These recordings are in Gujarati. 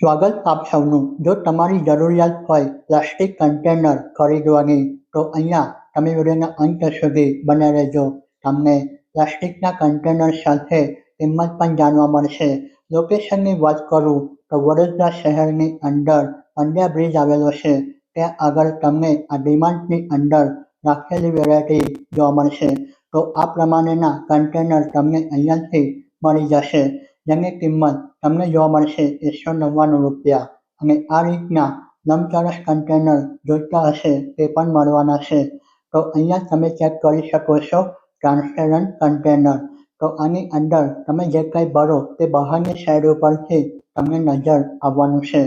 સ્વાગત આપ સૌનું. જો તમારી જરૂરિયાત હોય પ્લાસ્ટિક કન્ટેનર ખરીદવાની, તો અહીંયા તમે વિડીયોના અંત સુધી બનાવી રહેજો. તમને પ્લાસ્ટિકના કન્ટેનર સાથે કિંમત પણ જાણવા મળશે. લોકેશનની વાત કરું, તો વડોદરા શહેરની અંદર પંડ્યા બ્રિજ આવેલો છે. ત્યાં આગળ તમને આ ડિમાન્ડની અંદર રાખેલી વેરાયટી જોવા મળશે. તો આ પ્રમાણેના કન્ટેનર તમને અહીંયાથી મળી જશે. જેની કિંમત તમને જોવા મળશે એકસો નવ્વાણું રૂપિયા. અને આ રીતના લંબચોરસ કન્ટેનર જોઈતા હશે તે પણ મળવાના છે. તો અહીંયા તમે ચેક કરી શકો છો ટ્રાન્સપેરન્ટ કન્ટેનર તો આની અંદર તમે જે કંઈ ભરો તે બહારની સાઈડ ઉપરથી તમને નજર આવવાનું છે.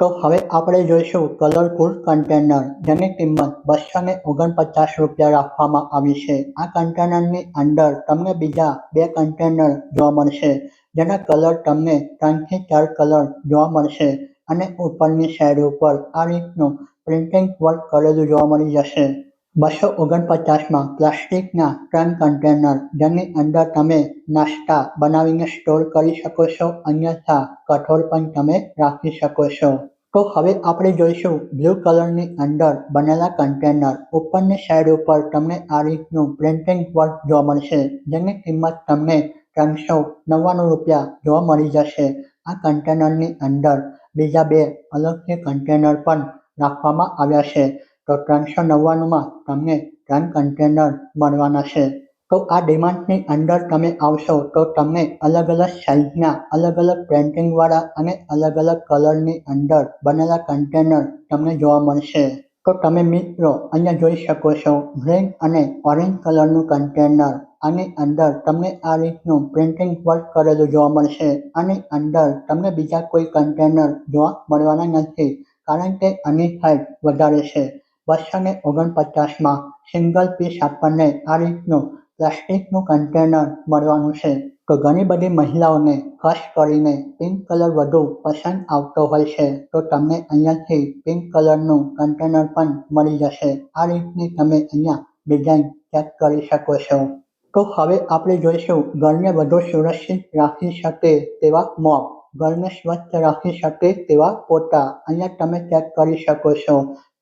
તો હવે આપણે જોઈશું કલરફુલ કન્ટેનર જેની કિંમત બસો ને ઓગણપચાસ રૂપિયા રાખવામાં આવી છે. આ કન્ટેનરની અંદર તમને બીજા બે કન્ટેનર જોવા મળશે. જેના કલર તમને ત્રણથી ચાર કલર જોવા મળશે અને ઉપરની સાઈડ ઉપર આ રીતનું પ્રિન્ટિંગ વર્ક કરેલું જોવા મળી જશે. બસો ઓગણપચાસમાં પ્લાસ્ટિકના ત્રણ કન્ટેનર જેની અંદર તમે નાસ્તા બનાવીને સ્ટોર કરી શકો છો, અન્યથા કઠોળ પણ તમે રાખી શકો છો. તો હવે આપણે જોઈશું બ્લુ કલરની અંદર બનેલા કન્ટેનર ઉપરની સાઈડ ઉપર તમને આ રીતનું પ્રિન્ટિંગ વર્ક જોવા મળશે. જેની કિંમત તમને ત્રણસો નવ્વાણું રૂપિયા જોવા મળી જશે. આ કન્ટેનરની અંદર બીજા બે અલગથી કન્ટેનર પણ રાખવામાં આવ્યા છે. તો ત્રણસો નવ્વાણુંમાં તમને ત્રણ કન્ટેનર મળવાના છે. તો આ ડિમાન્ડની અંદર તમે આવશો તો તમને અલગ અલગ સાઇઝના અલગ અલગ પ્રિન્ટિંગવાળા અને અલગ અલગ કલરની અંદર બનેલા કન્ટેનર તમને જોવા મળશે. તો તમે મિત્રો અહીંયા જોઈ શકો છો ગ્રીન અને ઓરેન્જ કલરનું કન્ટેનર આની અંદર તમને આ રીતનું પ્રિન્ટિંગ વર્ક કરેલું જોવા મળશે આની અંદર તમને બીજા કોઈ કન્ટેનર જોવા મળવાના નથી કારણ કે આની હાઇટ વધારે છે. બસો ને ઓગણપચાસમાં સિંગલ પીસ આપણને આ રીતનું પ્લાસ્ટિકનું કન્ટેનર મળવાનું છે. તો ઘણી બધી મહિલાઓને, ખાસ કરીને પિંક કલર વધુ પસંદ આવતો હોય છે, તો તમને અહીંયાથી પિંક કલરનું કન્ટેનર પણ મળી જશે. આ રીતની તમે અહીંયા ડિઝાઇન ચેક કરી શકો છો. તો હવે આપણે જોઈશું ઘરને વધુ સુરક્ષિત રાખી શકે તેવા મોપ ઘરને સ્વચ્છ રાખી શકે તેવા પોતા. અહીંયા તમે ચેક કરી શકો છો.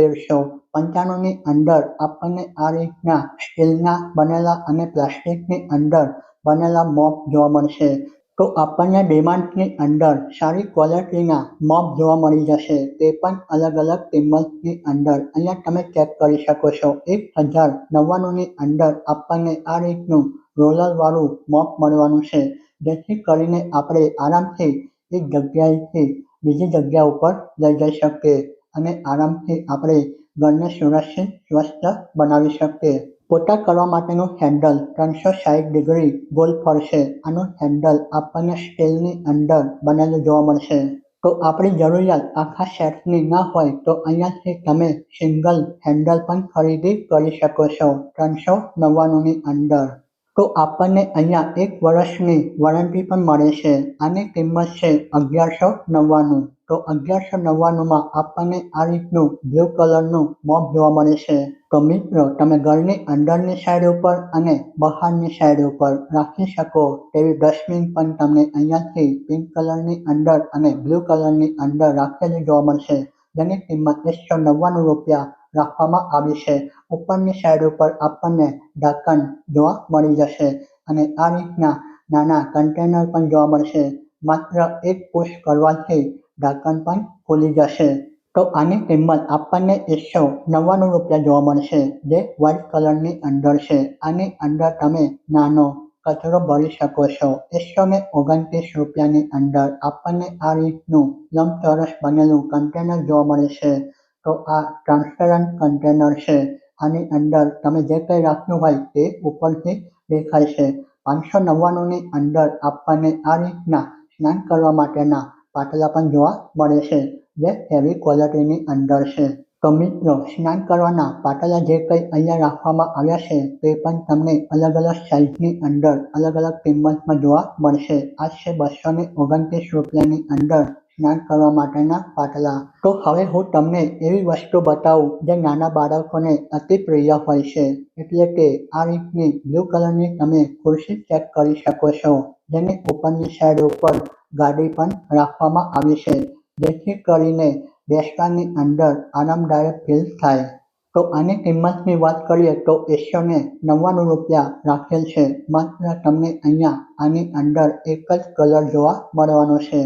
તેરસો પંચાણુંની અંદર આપણને આ રીતના સ્ટીલના બનેલા અને પ્લાસ્ટિકની અંદર બનેલા મોપ જોવા મળશે. તો આપણને ડિમાન્ડની અંદર સારી ક્વોલિટીના મોપ જોવા મળી જશે. તે પણ અલગ અલગ કિંમતની અંદર. અહીંયા તમે ચેક કરી શકો છો. એક હજાર નવ્વાણુંની અંદર આપણને આ રીતનું રોલરવાળું મોપ મળવાનું છે. જેથી કરીને આપણે આરામથી એક જગ્યાએથી બીજી જગ્યા ઉપર લઈ જઈ શકીએ. અને આરામથી આપણે ઘરને સુરક્ષિત, સ્વસ્થ બનાવી શકીએ. પોતા કરવા માટેનું હેન્ડલ ત્રણસો સાઠ ડિગ્રી ગોલ ફરશે. આનું હેન્ડલ આપણને સ્ટીલની અંદર બનેલું જોવા મળશે. તો આપણી જરૂરિયાત આખા સેટની ના હોય તો અહીંયાથી તમે સિંગલ હેન્ડલ પણ ખરીદી કરી શકો છો ત્રણસો નવ્વાણુંની અંદર. તો આપણને અહીંયા એક વર્ષની વોરંટી પણ મળે છે. આની કિંમત છે અગિયારસો નવ્વાણું. તો અગિયારસો નવ્વાણુંમાં આપણને આ રીતનું બ્લુ કલરનું મોપ જોવા મળે છે. તો મિત્રો, તમે ઘરની અંદરની સાઈડ ઉપર અને બહારની સાઈડ ઉપર રાખી શકો તેવી ડસ્ટબિન પણ તમને અહીંયાથી પિંક કલરની અંદર અને બ્લુ કલરની અંદર રાખેલી જોવા મળશે. જેની કિંમત એકસો નવ્વાણું રૂપિયા રાખવામાં આવી છે. ઉપરની સાઈડ ઉપર આપણને ઢાંકણ જોવા મળી જશે અને આ રીતના નાના કન્ટેનર પણ જોવા મળશે. માત્ર એક પુશ કરવાથી ઢાંકણ પણ ખુલી જશે. તો આની કિંમત આપણને એકસો નવ્વાણું રૂપિયા જોવા મળશે, જે વ્હાઇટ કલરની અંદર છે. આની અંદર તમે નાનો કચરો ભરી શકો છો. એકસો ને ઓગણત્રીસ રૂપિયાની અંદર આપણને આ રીતનું લંબચોરસ બનેલું કન્ટેનર જોવા મળે છે. તો આ ટ્રાન્સપેરન્ટ કન્ટેનર છે. આની અંદર તમે જે કંઈ રાખ્યું હોય તે ઉપરથી દેખાય છે. પાંચસો નવ્વાણુંની અંદર આપણને આ રીતના સ્નાન કરવા માટેના પાટલા પણ જોવા મળે છે. જે હેવી ક્વોલિટીની અંદર છે. તો મિત્રો, સ્નાન કરવાના પાટલા જે કંઈ અહીંયા રાખવામાં આવ્યા છે, તે પણ તમને અલગ અલગ સાઇઝની અંદર અલગ અલગ કિંમતમાં જોવા મળશે. આ છે બસો ને ઓગણત્રીસ રૂપિયાની અંદર સ્નાન કરવા માટેના પાટલા તો હવે હું તમને એવી વસ્તુ બતાવું, જે નાના બાળકોને અતિ પ્રિય હોય છે. એટલે કે આ રીતની બ્લુ કલરની તમે ખુરશી ચેક કરી શકો છો. જેની ઉપરની સાઈડ ઉપર ગાડી પણ રાખવામાં આવી છે. જેથી કરીને બેસવાની અંદર આરામદાયક ફીલ થાય. તો આની કિંમતની વાત કરીએ તો એકસો નવ્વાણું રૂપિયા રાખેલ છે. માત્ર તમને અહીંયા આની અંદર એક જ કલર જોવા મળવાનો છે.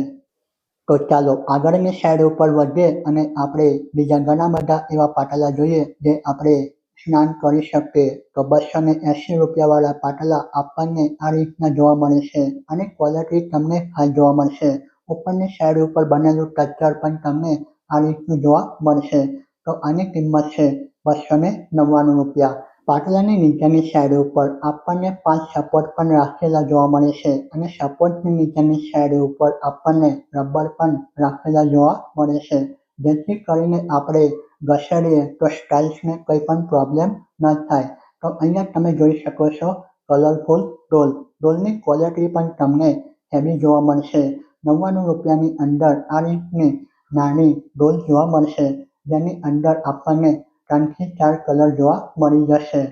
તો ચાલો આગળની સાઈડ ઉપર વધીએ અને આપણે બીજા ઘણા બધા એવા પાટલા જોઈએ જે આપણે સ્નાન કરી શકીએ તો બસો ને એંસી રૂપિયાવાળા પાટલા આપણને આ રીતના જોવા મળે છે અને ક્વોલિટી તમને હાઈ જોવા મળશે. ઉપરની સાઈડ ઉપર બનેલું સ્ટ્રક્ચર પણ તમને આ રીતનું જોવા મળશે. તો આની કિંમત છે બસો ને નવ્વાણું રૂપિયા. પાટલાની નીચેની સાઈડ ઉપર આપણને પાંચ સપોર્ટ પણ રાખેલા જોવા મળે છે અને સપોર્ટની નીચેની સાઈડ ઉપર આપણને રબર પણ રાખેલા જોવા મળે છે. જેથી કરીને આપણે ઘસેડીએ તો સ્ટાઇલ્સને કંઈ પણ પ્રોબ્લેમ ન થાય. તો અહીંયા તમે જોઈ શકો છો કલરફુલ ડોલ ડોલની ક્વોલિટી પણ તમને હેવી જોવા મળશે. નવ્વાણું રૂપિયાની અંદર આ રીતની નાની ડોલ જોવા મળશે, જેની અંદર આપણને ત્રણથી ચાર કલર જોવા મળી જશે.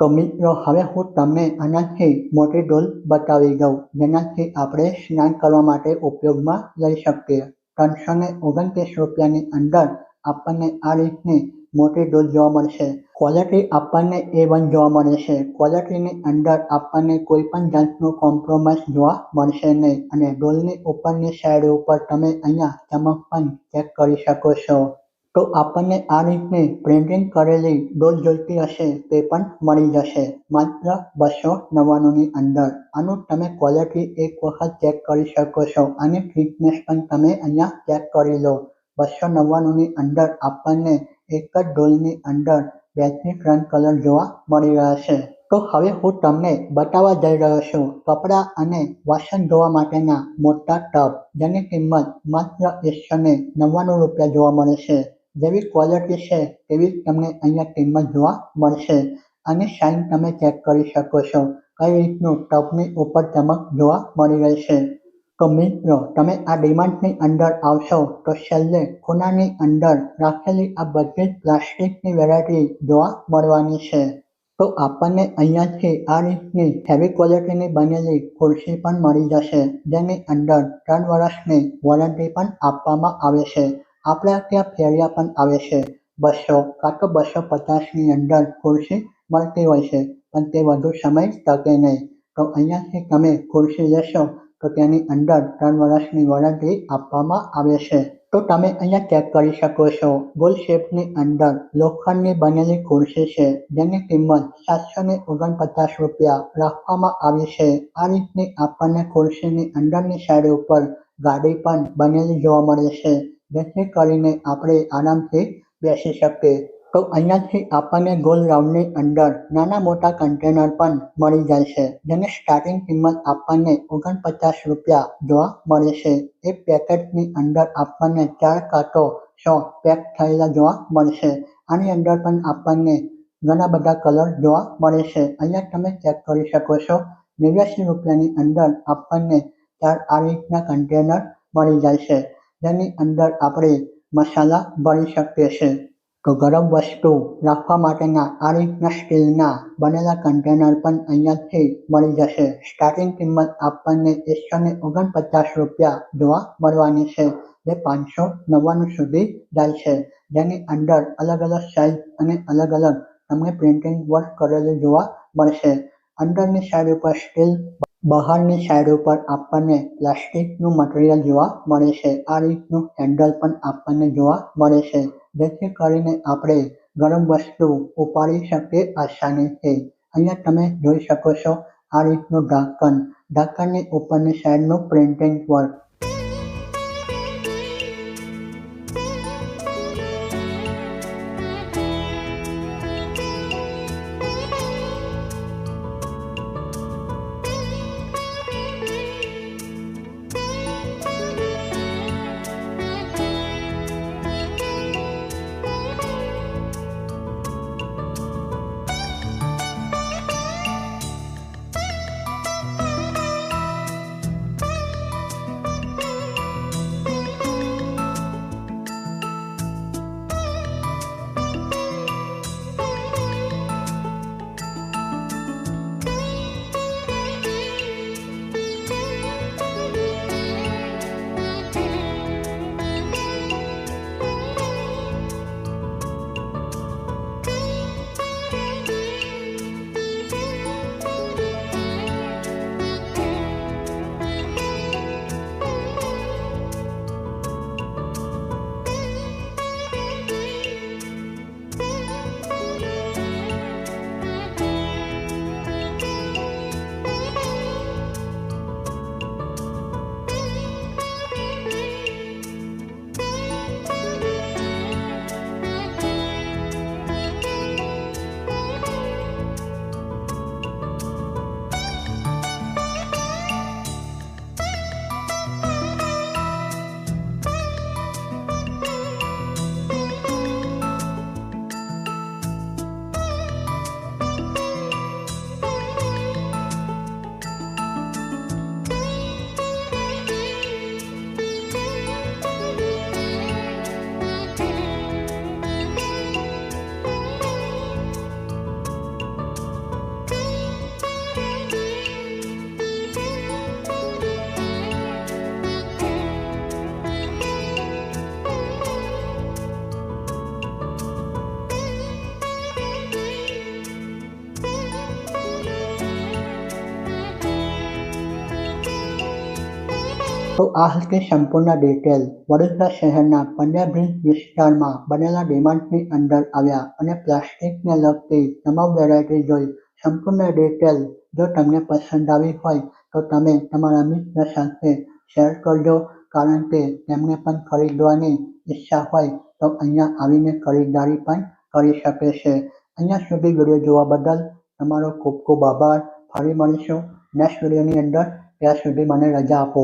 તો મિત્રો, હવે હું તમને આનાથી મોટી ડોલ બતાવી દઉં, જેનાથી આપણે સ્નાન કરવા માટે ઉપયોગમાં લઈ શકીએ. ત્રણસો ને ઓગણત્રીસ રૂપિયાની અંદર આપણને આ રીતની મોટી ડોલ જોવા મળશે. ક્વોલિટી આપણને એ વન જોવા મળે છે. ક્વોલિટીની અંદર આપણને કોઈ પણ જાતનું કોમ્પ્રોમાઇઝ જોવા મળશે નહીં. અને ડોલની ઉપરની સાઈડ ઉપર તમે અહીંયા ચમક પણ ચેક કરી શકો છો. તો આપણને આ રીતની પ્રિન્ટિંગ કરેલી ડોલ જોઈતી હશે તે પણ મળી જશે. માત્ર બસો નવ્વાણુંની અંદર. આનું તમે ક્વોલિટી એક વખત ચેક કરી શકો છો. અને ફિટનેસ પણ તમે અહીંયા ચેક કરી લો. બસો નવ્વાણુંની અંદર આપણને એક જ ડોલની અંદર બેથી ત્રણ કલર જોવા મળી રહ્યા છે. તો હવે હું તમને બતાવવા જઈ રહ્યો છું કપડાં અને વાસણ ધોવા માટેના મોટા ટબ, જેની કિંમત માત્ર એકસો ને નવ્વાણું રૂપિયા જોવા મળે છે. જેવી ક્વોલિટી છે તેવી તમને અહીંયા કિંમત જોવા મળશે. અને સાઇન તમે ચેક કરી શકો છો કઈ રીતનું ટબની ઉપર ચમક જોવા મળી રહી છે. તો મિત્રો તમે આ ડિમાન્ડની અંદર આવશો તો છેલ્લે ખૂણાની અંદર રાખેલી આ બધી જ પ્લાસ્ટિકની વેરાયટી જોવા મળવાની છે. તો આપણને અહીંયાથી આ રીતની હેવી ક્વોલિટીની બનેલી ખુરશી પણ મળી જશે, જેની અંદર ત્રણ વર્ષની વોરંટી પણ આપવામાં આવે છે. આપણા ત્યાં ફેરિયા પણ આવે છે. બસો કાં તો બસો પચાસની અંદર ખુરશી મળતી હોય છે, પણ તે વધુ સમય ટકે નહીં. તો અહીંયાથી તમે ખુરશી લેશો તો તેની અંદર ત્રણ વર્ષની વોરંટી આપવામાં આવે છે. તો તમે અહીંયા ચેક કરી શકો છો. ગોલ શેપની અંદર લોખંડની બનેલી ખુરશી છે, જેની કિંમત સાતસો ને ઓગણપચાસ રૂપિયા રાખવામાં આવી છે. આ રીતની આપણને ખુરશીની અંદરની સાઈડ ઉપર ગાડી પણ બનેલી જોવા મળે છે, જેથી કરીને આપણે આરામથી બેસી શકીએ. તો અહીંયાથી આપણને ગોલ રાઉન્ડની અંદર નાના મોટા કન્ટેનર પણ મળી જાય છે, જેની સ્ટાર્ટિંગ કિંમત આપણને ઓગણપચાસ રૂપિયા જોવા મળે છે. એ પેકેટની અંદર આપણને ચાર કાંટો સો પેક થયેલા જોવા મળશે આની અંદર પણ આપણને ઘણા બધા કલર જોવા મળે છે. અહીંયા તમે ચેક કરી શકો છો નેવ્યાસી રૂપિયાની અંદર આપણને ચાર આ રીતના કન્ટેનર મળી જાય છે, જેની અંદર આપણે મસાલા ભરી શકીએ છીએ. તો ગરમ વસ્તુ રાખવા માટેના આ રીતના સ્ટીલના બનેલા કન્ટેનર પણ અહીંયાથી મળી જશે. સ્ટાર્ટિંગ કિંમત આપણને એકસો ને ઓગણપચાસ રૂપિયા જોવા મળવાની છે, જે પાંચસો નવ્વાણું સુધી જાય છે. જેની અંદર અલગ અલગ સાઇઝ અને અલગ અલગ તમને પ્રિન્ટિંગ વર્ક કરેલું જોવા મળશે. અંદરની સાઈડ ઉપર સ્ટીલ બહારની સાઈડ ઉપર આપણને પ્લાસ્ટિકનું મટીરિયલ જોવા મળે છે. આ રીતનું હેન્ડલ પણ આપણને જોવા મળે છે. જેથી કરીને આપણે ગરમ વસ્તુ ઉપાડી શકીએ આસાનીથી અહીંયા તમે જોઈ શકો છો આ રીતનું ઢાંકણ. ઢાંકણની ઉપરની સાઈડનું પ્રિન્ટિંગ વર્ક તો આ હતી સંપૂર્ણ ડિટેલ વડોદરા શહેરના પંડ્યા બ્રિજ વિસ્તારમાં બનેલા ડિમાન્ડની અંદર આવ્યા અને પ્લાસ્ટિકને લગતી તમામ વેરાયટી જોઈ સંપૂર્ણ ડિટેલ જો તમને પસંદ આવી હોય તો તમે તમારા મિત્ર સાથે શેર કરજો, કારણ કે તેમને પણ ખરીદવાની ઈચ્છા હોય તો અહીંયા આવીને ખરીદારી પણ કરી શકે છે. અહીંયા સુધી વીડિયો જોવા બદલ તમારો ખૂબ ખૂબ આભાર. ફરી મળીશું નેક્સ્ટ વિડીયોની અંદર. ત્યાં સુધી મને રજા આપો.